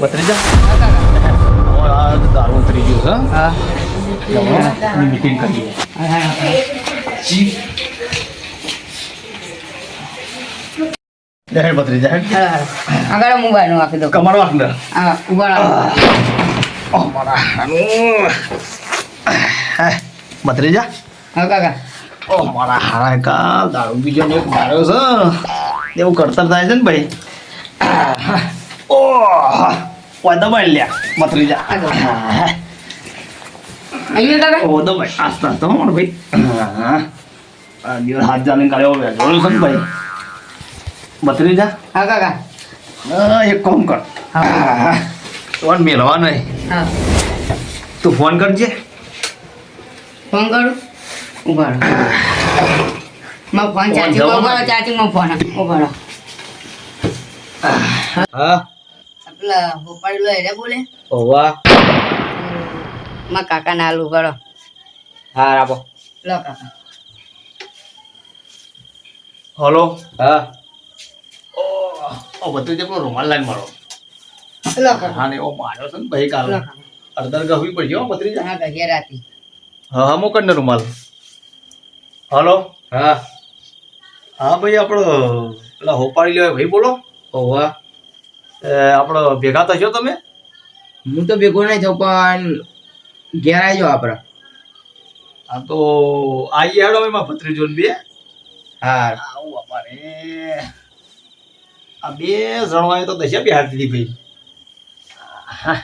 આ દારૂ ઉતરી ગયું છે કરીએ. હા. આગળ મોબાઈલનું આપી દો કમર વાંકને હા ઊભા ઓ મારા હાનું. ભત્રીજા? હા કાકા. ઓ મારા હારા કા દારૂ બીજો ને એક માર્યો છે. એવું કરતર થાય છે ને ભાઈ. ઓ ઓય દબાઈ લ્યા ભત્રીજા. અહીંયા કાકા ઓ દબાઈ આસ્તા આસ્તા હો મારો ભાઈ. આ દિવસ હાથ જાને કાલે હવે જોયું છે ને ભાઈ? ભત્રીજા? હા કાકા. એક કામ કર. હા. ફોન મેળવા નહીં હા. તું ફોન કરજે. ફોન કરું? ઊભા માં ફોન ચાર્જિંગ જવાનો ઊભા રહો ફોન. ઊભા હા. પેલા હોપાળી લો એને બોલે. ઓવા મારા કાકા ના આલુ કરો હા આપો. લો કાકા. હલો. હા. ઓ ઓ બધું જે પેલો રૂમાલ લાઈન મારો લો કાકા. હા ને ઓ માર્યો છે ને ભાઈ કાલ. અડધર ગહવી પડી હો બત્રીજા હા કાકા રાતી. હા હા મોકલ ને રૂમાલ. હલો. હા. હા ભાઈ આપણો પેલા હોપાળી લેવાય ભાઈ બોલો. ઓવા આપણો ભેગા થશો તમે? હું તો ભેગો નહીં થયો પણ ઘેર આવી જાઓ આપણે હા તો આવીએ હેડો એમાં ભત્રીજો બે. હા આવું બાપા રે આ બે જણવાય તો દશા બિહાર દીધી ભાઈ. હા.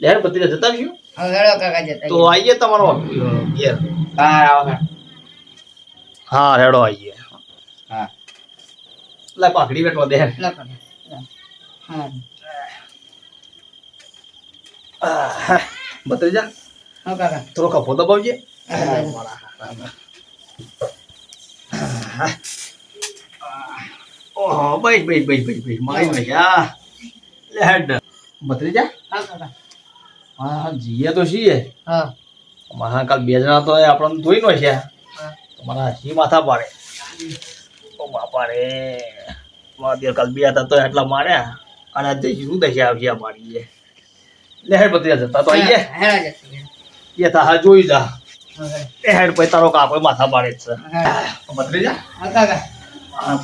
લે હેડ ભત્રીજા જતા રહીશું. હેડો કાકા જતા તો આવીએ તમારો ઘેર. હા આવો હા. હેડો આવીએ હા. લે પાકડી બેઠવા દે. લો. હા આહ, હા કાકા. થોડો કફો દબાવજે. ઓહો ભાઈ ભાઈ ભાઈ ભાઈ ભાઈ મારી ભાઈ આ લે હેડ. ભત્રીજા હા કાકા. હા જીએ તો છીએ. હા. મહાકાલ બે જણા તો આપણને ધોઈ નો છે મારા હસી માથા પાડે. ઓ બાપા રે. મારા કાલ બે હતા તો એટલા માર્યા. અને આજે શું દશા આવશે આ મારી લે હેડ જતા તો આવી હેડો એ તા હા જોઈ જા. એ હેડ પછી તારો કાપડ માથા પાડે જ છે.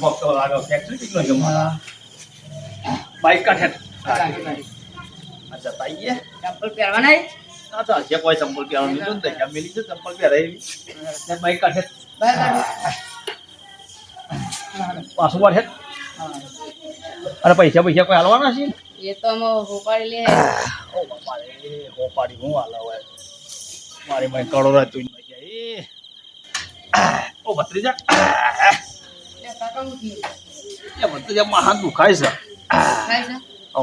પગ તો ફેક્ટરી કેટલો છે? મારા બાઈક કાઢે. જતા તાઈએ ચપ્પલ પહેરવાના? આ તો હશે કોઈ ચંપલ પહેરવાનું લીધું ને દશા મેલી છે ચંપલ પહેરાવી બાઈક કાઢે. બહાર કાઢો. પાછું વાળે. અને પૈસા પૈસા કોઈ હાલવાના છે? એ તો અમે હોપાડી લે રે હો હાલવા મારી મારી કડો તું એ ઓ ભત્રીજા? એ ભત્રીજા માં હાથ દુખાય છે? ઓ.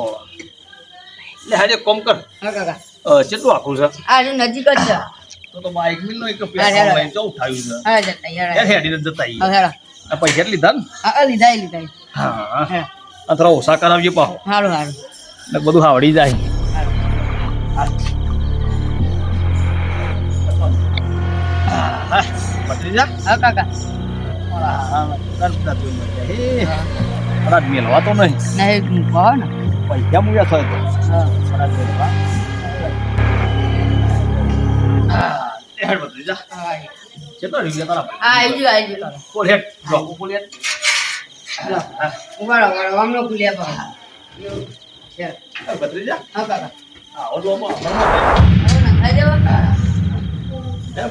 લે હાજે કોમ કર. હા કાકા. અ, કેટલું આખું છે? આ નજીક જ છે. તો તો બાઈક મિલ નો એક હા, હેડો. તો ઉઠાવ્યું છે. હા જતા યાર હેડ જતા પૈસા લીધા ને? હા, લીધા લીધા હા. હા. થોડા ઓછા કરાવજો પાહો હારું સારું એટલે બધું આવડી જાય. મેલવા તો નહીં. પૈસા મૂક્યા થાય તો. હેડ ભત્રીજા હા કેટલા રૂપિયા તારા? આવી ગયું આવી ગયું. હેડ. જોકો બોલ હેડ. ઊભા રહો હમણાં ખુલ્યા. એ ભત્રીજા હા કાકા આવો તો. ખાઈ જવા?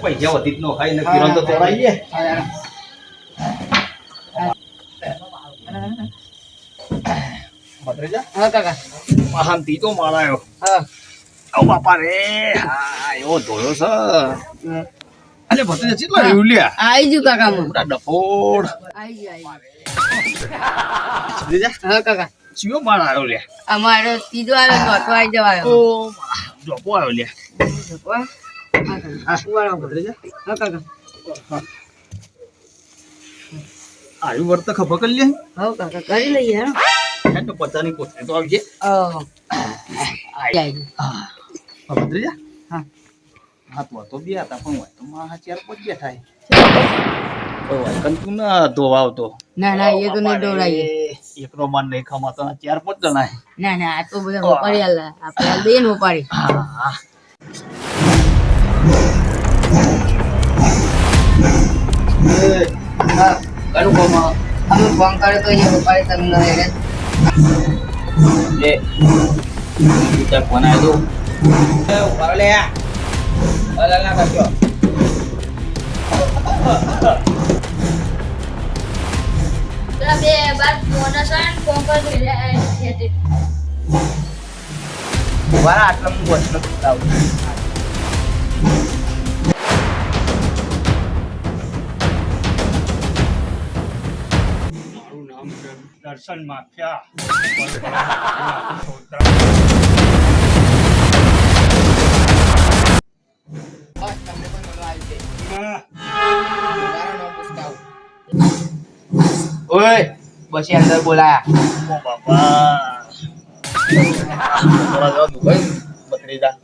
પૈસા વધી જ નો ખાઈ ને કિરણ તો તોડાઈએ. ભત્રીજા હા કાકા મહાંતી હા ઓ બાપા રે હા એવો ધોયો છે. અલે ભત્રીજા કેટલા રહ્યું? લ્યા. આવી ગયું કાકા મને મોટા ડફોડ. ગયું આવી ભત્રીજા? ગયું હા કાકા. ચિયો માર આવ્યો લ્યા. અમારો ત્રીજો આવ્યો ચોથો આવી જવાયો ઓ જોપો આવ્યો લ્યા. હા કાકા. ઊભા રહો. ભત્રીજા? હા કાકા. આવ્યું વર્ત ખબર કરી લે હા કાકા કરી લઈએ હેડો. હે તો પચાની કોઠે તો આવજે. ઓહ. આવી ગયું. હા ભત્રીજા? હા. હા તો બે હતા પણ હોય તો માં ચાર પાંચ બેઠા કંતુ ના ધોવા આવતો. ના ના એ તો નહીં દોડાય એકનો મન નહીં ખમાતો ચાર પાંચ જણા ના ના આ તો બધા ઉપાડી આલા. આપણે ને ઉપાડી. હા. એ, કામ અમે ફોન કર્યો તો અહીંયા ઉપાડી તમને રે લે આવ્યો એ ઊભા લે અલા ને ફોન પર ખેતી ઊભા રહો, આટલા હું વચનો બતાવું મારું નામ દર્શન માફિયા. ઓય પછી અંદર બોલાયા ઓ બાપા થોડા જવા દુબઈ બકરીદા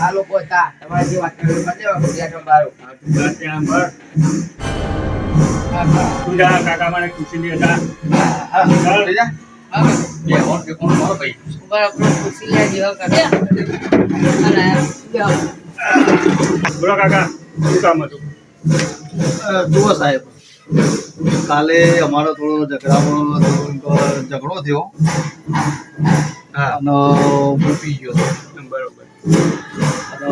આ લોકો હતા તમારે જે વાત કરી કરી દેવા ગુજરાત બારો તું ત્યાં ભર. તું જા, કાકા મને ખુશી લે મારો આપણે ખુશી લે જેવા કરે. બોલો કાકા શું કામ હતું? જુઓ સાહેબ. કાલે અમારો થોડો ઝઘડામાં ઝઘડો થયો. હા. અને હું પી ગયો. બરોબર. અને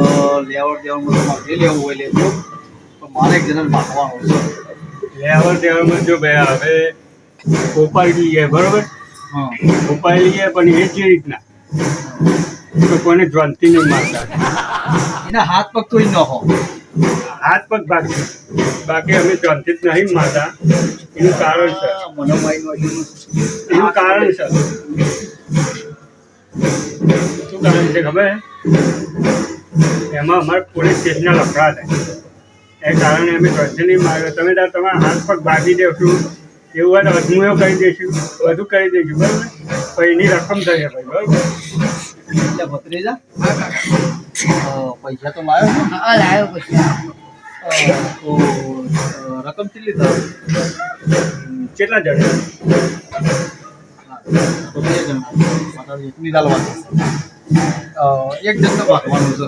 લેવડ દેવામાં બધું મારે લેવું હોય લેજો પણ મારે એક જણાને માગવાનો છે લેવડ દેવામાં જો ભાઈ હવે કોપાઈ લઈએ બરોબર? હા. કોપાઈ ગયા પણ એ જ રીતના. તો જ્વલતી નહીં મારતા. એના હાથ પગ કોઈ ન હો. હાથ પગ બાકી. બાકી અમે જ્વલતી જ નહીં મારતા. એનું કારણ છે. એનું કારણ છે. શું કારણ છે ખબર? એમાં અમારે પોલીસ સ્ટેશનના લફડા થાય એ કારણે અમે નહીં માર્યો. તમે તાર તમારા હાથ પગ ભાગી દેશું. એવું હોય તો અજમુયો કરી દઈશું બધું કરી દઈશું બરાબર? પછી એની રકમ થશે ભાઈ બરાબર? એટલે ભત્રીજા પૈસા તો લાવ્યો હા લાવ્યો પછી તો રકમ કેટલી થાય કેટલા જણ? તો બે જણ. એકની ચાલવાનું અ, એક ભાગવાનું છે.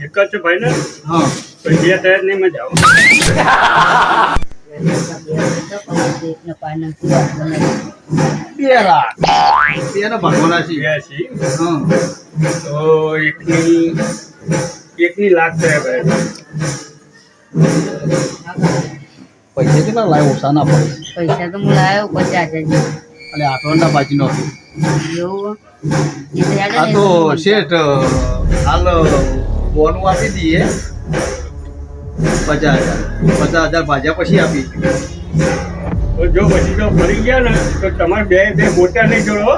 એક જ છે ભાઈ ને હા પછી બે નહીં મજા આવે. બે લાખ બેને ભાગવાના છે છીએ. હા. તો એકની એકની લાખ થયા ભાઈ પૈસા કેટલા લાવ્યો ઓછા ના પડે? પૈસા તો હું લાવ્યો પચાસ હજાર. એટલે આઠવાના બાજી નો આ જ તો શેઠ હાલ બોનું આપી દઈએ. પચાસ હજાર. પચાસ હજાર ભાજ્યા પછી આપી. તો જો પછી જો ફરી ગયા ને તો તમારે બે બે મોટા નહીં જોડો હો.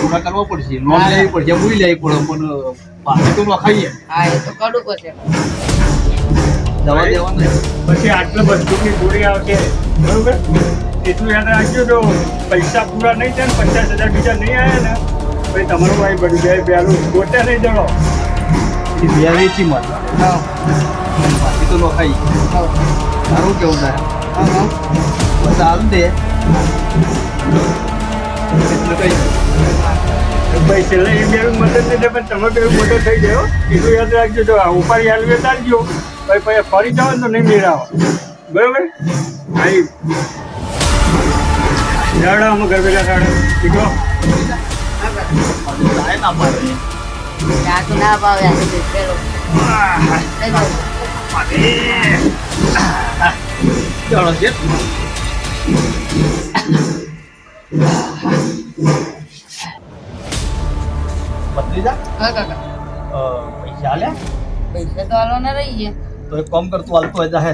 પૂરા કરવા પડશે. લોન લેવી પડશે ભૂલી લેવી પડે પણ પાછી તો ન ખાઈએ હા એ તો કરવું પડશે. દવા દેવાના પછી આટલો બંદૂકની ગોળી આવશે બરોબર? એટલું યાદ રાખજો જો પૈસા પૂરા નહીં થાય ને પચાસ હજાર બીજા નહીં આવ્યા ને પછી તમારું ભાઈ બન્યું બે પેલું ગોટા નહીં જણો બે વેચી મત હા પાછી તો ન ખાઈએ હા તારું કેવું થાય હા બસ હાલ દે એટલે કઈ ભાઈ છેલ્લે એ બે મદદ થાય પણ તમે બે મોટો થઈ ગયો એટલું યાદ રાખજો જો આ ઉપાડી હાલવી તારજો ભાઈ પછી ફરી જાવ ને તો નહીં મેળાવો બરાબર હા જાડા અમે ઘર બેઠા સાડા શીખો ના પાડે ચા તો ના ભાવે આ પેલો. ચાલો છે ભત્રીજા હા કાકા. પૈસા આલ્યા? પૈસા તો હાલવાના રહી ગયા. તો એક કામ કર તું હાલતો હોય જાહે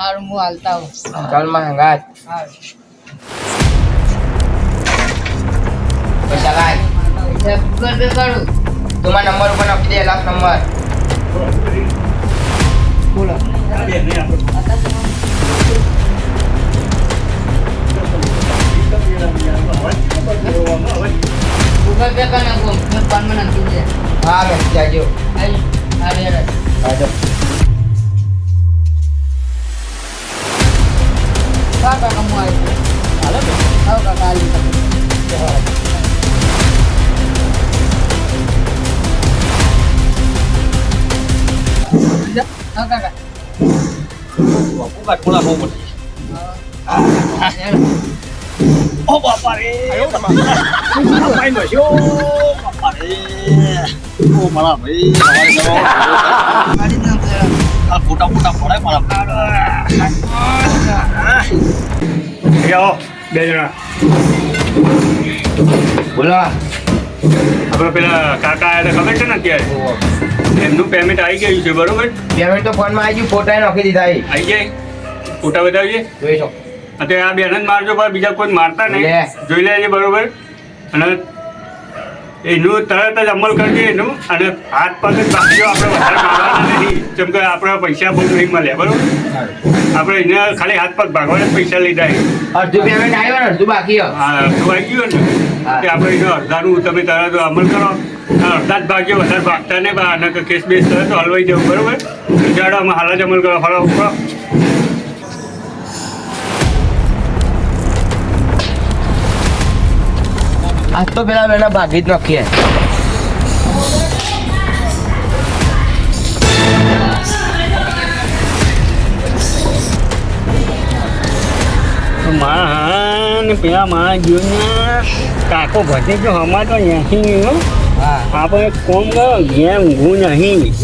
હારું હું હાલતા આવું ચાલમાં હંગાત પૈસા લાય. પૈસા ગૂગલ પે કરું. તમારા નંબર ઉપર આપી દે લાસ્ટ નંબર ગૂગલ પે કરી નાખો ફોનમાં નાખી દે. હા મેસેજ આવજો આવી આવી બાપુ કાઠોળા બહુ મોટી ઓ બાપા રે. બાપા નો શો. બાપા રે. ઓ મારા ભાઈ. તમારે તો આ ફોટા ફોટા પડાય મારા આવો બે જણા. બોલા. આપણે પેલા કાકા આવ્યા હતા ખબર છે ને અત્યારે? એમનું પેમેન્ટ આવી ગયું છે બરોબર? પેમેન્ટ તો ફોનમાં આવી ગયું ફોટા નાખી દીધા આવી જાય? ફોટા બતાવીએ? જોઈ અત્યારે આ બેન જ મારજો પણ બીજા કોઈ મારતા નહીં. જોઈ લેજે બરોબર. અને એનું તરત જ અમલ કરજે એનું. અને હાથ પગ બાકીઓ આપણે વધારે મારવાના નહીં. જેમ કે આપણે પૈસા બહુ નહીં મળે બરોબર? આપણે એને ખાલી હાથ પગ ભાગવાના પૈસા લીધા. અડધું પેમેન્ટ આવ્યું ને અડધું બાકી હા અડધું આવી ગયું ને? કે આપણે એનું અડધાનું તમે તરત અમલ કરો. અડધા જ ભાગ્યો વધારે ભાગતા નહીં અને કેસ બેસ તો હલવાઈ જવું બરોબર? જાડો અમે હાલ જ અમલ કરો ફરો આજ તો પેલા બેના ભાગી જ નાખીએ. માં ને પેલા માં જોઈને કાકો ઘટે જો હમણાં તો નહીં આપણે કોમ કરો ઘેર ઊંઘું નહીં.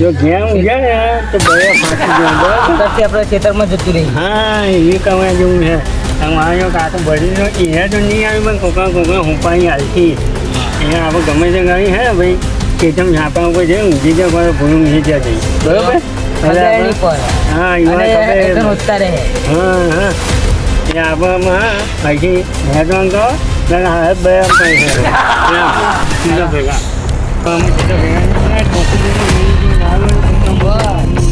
જો ગેમ ઊંઘે ને તો બે ફાંસી જાય આપણે ખેતરમાં જતું રહી હા એ કમાય જેવું છે. અમારો કાકો ભરીનો એને તો નહીં આવી પણ કોકા કોકા હુંપાઈ હાલતી એને આપણે ગમે તે કરી હે ભાઈ કેતમ ઝાપા ઉપર જઈ ઊંઘી પણ ભૂલું ઊંઘી જાય જઈ બરોબર? હા. હા હા એ આપવામાં પછી હેડવાન સીધા ભેગા. ભેગા